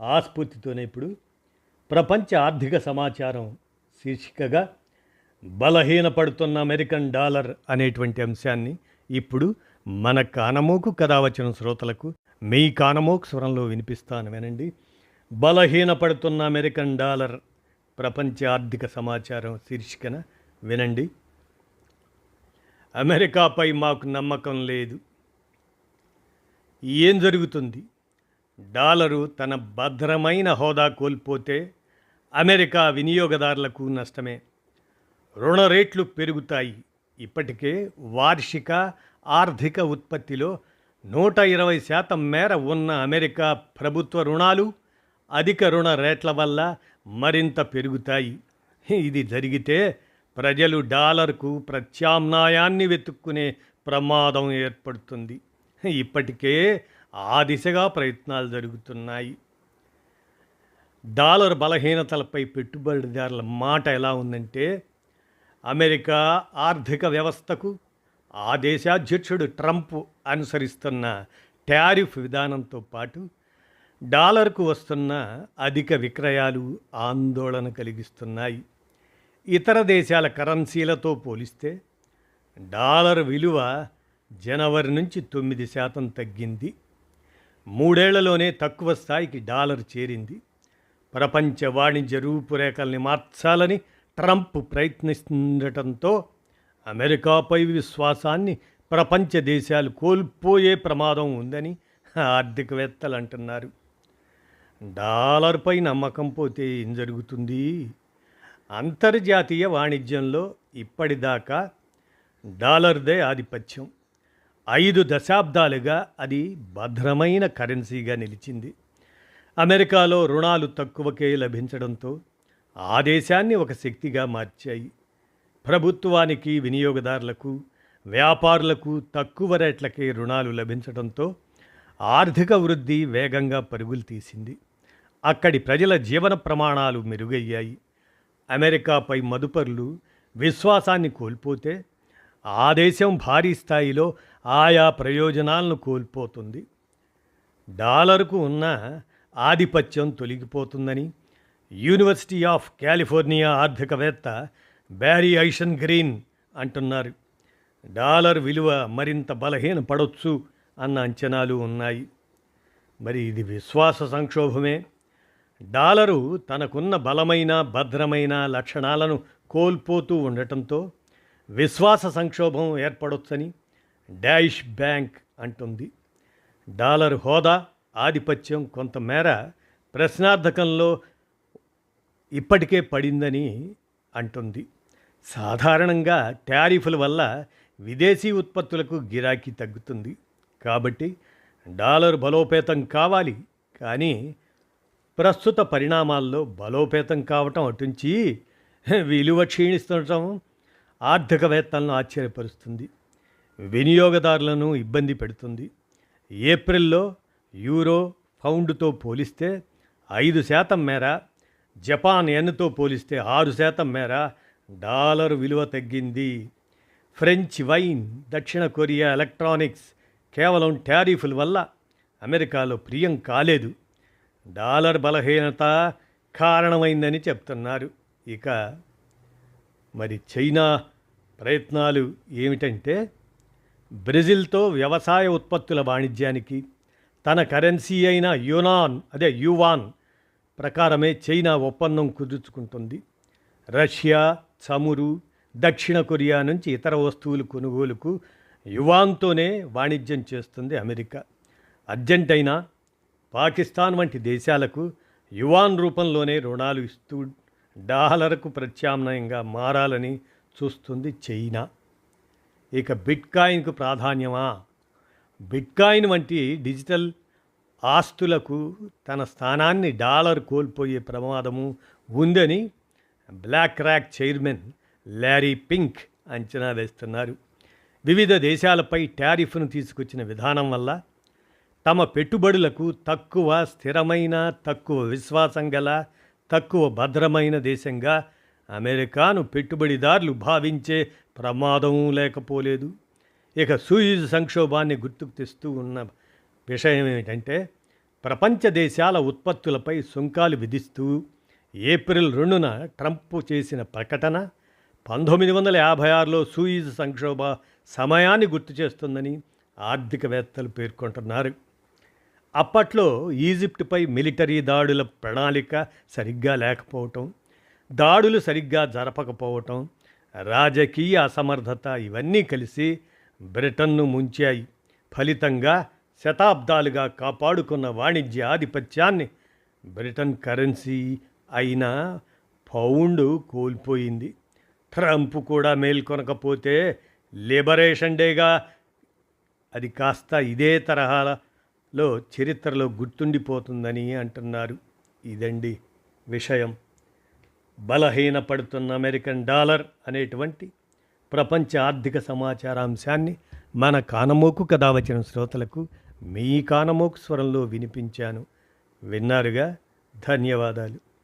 ఆస్ఫూర్తితోనే ఇప్పుడు ప్రపంచ ఆర్థిక సమాచారం శీర్షికగా బలహీనపడుతున్న అమెరికన్ డాలర్ అనేటువంటి అంశాన్ని ఇప్పుడు మన కానమోకు కథావచన వచ్చిన శ్రోతలకు మీ కానమోకు స్వరంలో వినిపిస్తాను వినండి. బలహీనపడుతున్న అమెరికన్ డాలర్ ప్రపంచ ఆర్థిక సమాచారం శీర్షికన వినండి. అమెరికాపై మాకు నమ్మకం లేదు. ఏం జరుగుతుంది? డాలరు తన భద్రమైన హోదా కోల్పోతే అమెరికా వినియోగదారులకు నష్టమే. రుణ రేట్లు పెరుగుతాయి. ఇప్పటికే వార్షిక ఆర్థిక ఉత్పత్తిలో నూట ఇరవై శాతం మేర ఉన్న అమెరికా ప్రభుత్వ రుణాలు అధిక రుణ రేట్ల వల్ల మరింత పెరుగుతాయి. ఇది జరిగితే ప్రజలు డాలర్కు ప్రత్యామ్నాయాన్ని వెతుక్కునే ప్రమాదం ఏర్పడుతుంది. ఇప్పటికే ఆ దిశగా ప్రయత్నాలు జరుగుతున్నాయి. డాలర్ బలహీనతలపై పెట్టుబడిదారుల మాట ఎలా ఉందంటే అమెరికా ఆర్థిక వ్యవస్థకు ఆ దేశాధ్యక్షుడు ట్రంప్ అనుసరిస్తున్న టారిఫ్ విధానంతో పాటు డాలర్కు వస్తున్న అధిక విక్రయాలు ఆందోళన కలిగిస్తున్నాయి. ఇతర దేశాల కరెన్సీలతో పోలిస్తే డాలర్ విలువ జనవరి నుంచి తొమ్మిది శాతం తగ్గింది. మూడేళ్ళలోనే తక్కువ స్థాయికి డాలర్ చేరింది. ప్రపంచ వాణిజ్య రూపురేఖల్ని మార్చాలని ట్రంప్ ప్రయత్నిస్తుండటంతో అమెరికాపై విశ్వాసాన్ని ప్రపంచ దేశాలు కోల్పోయే ప్రమాదం ఉందని ఆర్థికవేత్తలు అంటున్నారు డాలర్పై నమ్మకం పోతే ఏం జరుగుతుంది? అంతర్జాతీయ వాణిజ్యంలో ఇప్పటిదాకా డాలర్దే ఆధిపత్యం. ఐదు దశాబ్దాలుగా అది భద్రమైన కరెన్సీగా నిలిచింది. అమెరికాలో రుణాలు తక్కువకే లభించడంతో ఆ దేశాన్ని ఒక శక్తిగా మార్చాయి. ప్రభుత్వానికి వినియోగదారులకు వ్యాపారులకు తక్కువ రేట్లకే రుణాలు లభించడంతో ఆర్థిక వృద్ధి వేగంగా పరుగులు తీసింది. అక్కడి ప్రజల జీవన ప్రమాణాలు మెరుగయ్యాయి. అమెరికాపై మదుపరులు విశ్వాసాన్ని కోల్పోతే ఆ దేశం భారీ స్థాయిలో ఆయా ప్రయోజనాలను కోల్పోతుంది. డాలర్కు ఉన్న ఆధిపత్యం తొలగిపోతుందని యూనివర్సిటీ ఆఫ్ కాలిఫోర్నియా ఆర్థికవేత్త బ్యారీ ఐషన్ గ్రీన్ అంటున్నారు. డాలర్ విలువ మరింత బలహీన పడొచ్చు అన్న అంచనాలు ఉన్నాయి. మరి ఇది విశ్వాస సంక్షోభమే. డాలరు తనకున్న బలమైన భద్రమైన లక్షణాలను కోల్పోతూ ఉండటంతో విశ్వాస సంక్షోభం ఏర్పడొచ్చని డాష్ బ్యాంక్ అంటుంది. డాలర్ హోదా ఆధిపత్యం కొంతమేర ప్రశ్నార్థకంలో ఇప్పటికే పడిందని అంటుంది. సాధారణంగా టారిఫ్ల వల్ల విదేశీ ఉత్పత్తులకు గిరాకీ తగ్గుతుంది. కాబట్టి డాలర్ బలోపేతం కావాలి. కానీ ప్రస్తుత పరిణామాల్లో బలోపేతం కావటం అటుంచి విలువ క్షీణిస్తుండటం ఆర్థికవేత్తలను ఆశ్చర్యపరుస్తుంది. వినియోగదారులను ఇబ్బంది పెడుతుంది. ఏప్రిల్లో యూరో పౌండ్తో పోలిస్తే ఐదు శాతం మేర జపాన్ ఎన్తో పోలిస్తే ఆరు శాతం మేర డాలర్ విలువ తగ్గింది. ఫ్రెంచ్ వైన్ దక్షిణ కొరియా ఎలక్ట్రానిక్స్ కేవలం టారిఫ్ల వల్ల అమెరికాలో ప్రియం కాలేదు. డాలర్ బలహీనత కారణమైందని చెప్తున్నారు. ఇక మరి చైనా ప్రయత్నాలు ఏమిటంటే బ్రెజిల్తో వ్యవసాయ ఉత్పత్తుల వాణిజ్యానికి తన కరెన్సీ అయిన యునాన్ అదే యువాన్ ప్రకారమే చైనా ఒప్పందం కుదుర్చుకుంటుంది. రష్యా చమురు దక్షిణ కొరియా నుంచి ఇతర వస్తువులు కొనుగోలుకు యువాన్తోనే వాణిజ్యం చేస్తుంది అమెరికా. అర్జెంటైనా పాకిస్తాన్ వంటి దేశాలకు యువాన్ రూపంలోనే రుణాలు ఇస్తూ డాలర్కు ప్రత్యామ్నాయంగా మారాలని చూస్తుంది చైనా. ఇక బిట్కాయిన్కు ప్రాధాన్యమా? బిట్కాయిన్ వంటి డిజిటల్ ఆస్తులకు తన స్థానాన్ని డాలర్ కోల్పోయే ప్రమాదము ఉందని BlackRock chairman Larry Fink అంచనా వేస్తున్నారు. వివిధ దేశాలపై టారిఫ్ను తీసుకొచ్చిన విధానం వల్ల తమ పెట్టుబడులకు తక్కువ స్థిరమైన తక్కువ విశ్వాసం గల తక్కువ భద్రమైన దేశంగా అమెరికాను పెట్టుబడిదారులు భావించే ప్రమాదం లేకపోలేదు. ఇక సూయిజ్ సంక్షోభాన్ని గుర్తుకు తెస్తూ ఉన్న విషయం ఏమిటంటే ప్రపంచ దేశాల ఉత్పత్తులపై సుంకాలు విధిస్తూ ఏప్రిల్ రెండున ట్రంప్ చేసిన ప్రకటన పంతొమ్మిది వందల యాభై ఆరులో సూయిజ్ సంక్షోభ సమయాన్ని గుర్తు చేస్తుందని ఆర్థికవేత్తలు పేర్కొంటున్నారు. అప్పట్లో ఈజిప్టుపై మిలిటరీ దాడుల ప్రణాళిక సరిగ్గా లేకపోవటం దాడులు సరిగ్గా జరపకపోవటం రాజకీయ అసమర్థత ఇవన్నీ కలిసి బ్రిటన్ను ముంచాయి. ఫలితంగా శతాబ్దాలుగా కాపాడుకున్న వాణిజ్య ఆధిపత్యాన్ని బ్రిటన్ కరెన్సీ అయిన పౌండ్ కోల్పోయింది. ట్రంప్ కూడా మేల్కొనకపోతే లిబరేషన్ డేగా. అది కాస్త ఇదే తరహాలో చరిత్రలో గుర్తుండిపోతుందని అంటున్నారు. ఇదండి విషయం. బలహీనపడుతున్న అమెరికన్ డాలర్ అనేటువంటి ప్రపంచ ఆర్థిక సమాచారాంశాన్ని మన కానమోకు కథ వచ్చిన శ్రోతలకు మీ కానమోకు స్వరంలో వినిపించాను. విన్నారుగా? ధన్యవాదాలు.